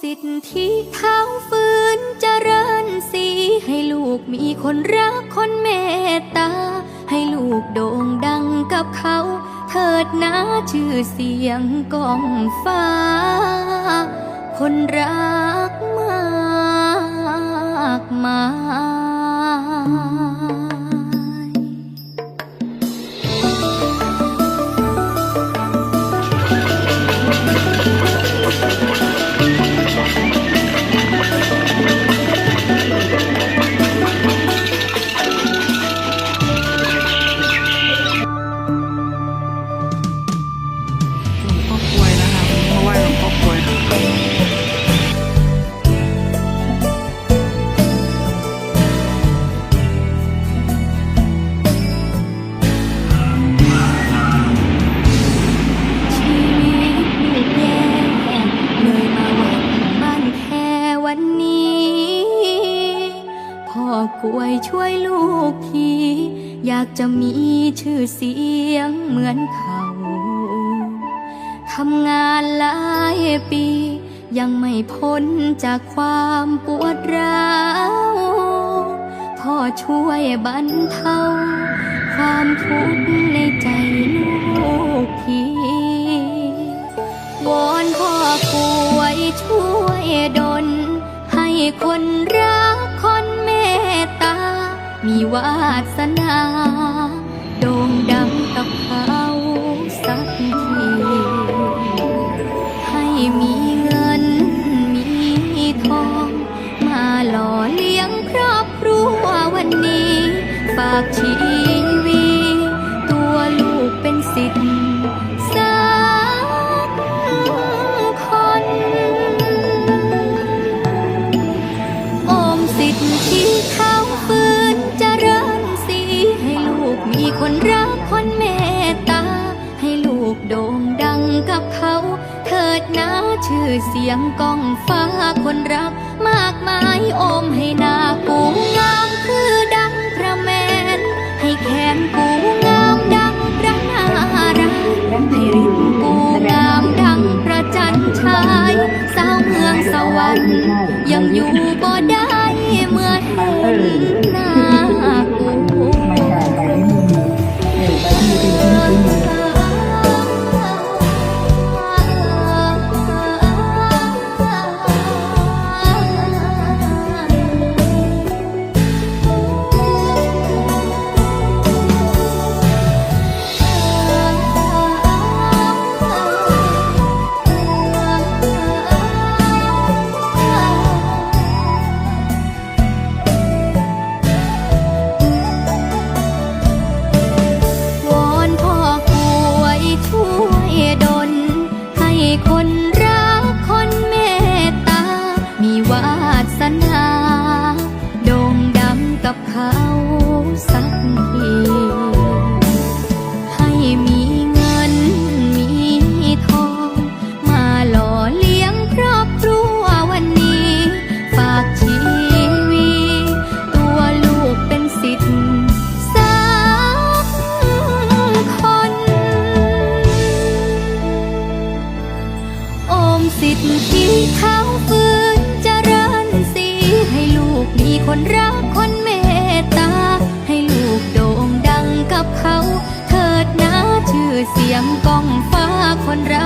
สิทธิเท้าฟื้นเจริญสีให้ลูกมีคนรักคนเมตตา ให้ลูกโด่งดังกับเขา เถิดนะชื่อเสียงกองฟ้า คนรักมากมาย อกวยช่วยลูกที อยากจะมีชื่อเสียงเหมือนเขาทำงานหลายปี ยังไม่พ้นจากความปวดร้าวพ่อช่วยบรรเทาความทุกข์ในใจลูกทีวอนพ่อกล้วยช่วยดลให้คนรักคน มีวาสนา โด่งดังกับเขาสักทีให้มีเงินมีทอง มาหล่อเลี้ยงครอบครัววันนี้ ฝากชี คนรักคนเมตตา ให้ลูกโด่งดังกับเขา เถิดนะชื่อเสียงก้องฟ้าคนรักมากมาย สิทธิ์ที่เขาฟื้นเจริญสีให้ลูกมีคนรักคนเมตตา ให้ลูกโด่งดังกับเขา เถิดนะชื่อเสียงก้องฟ้าคนรัก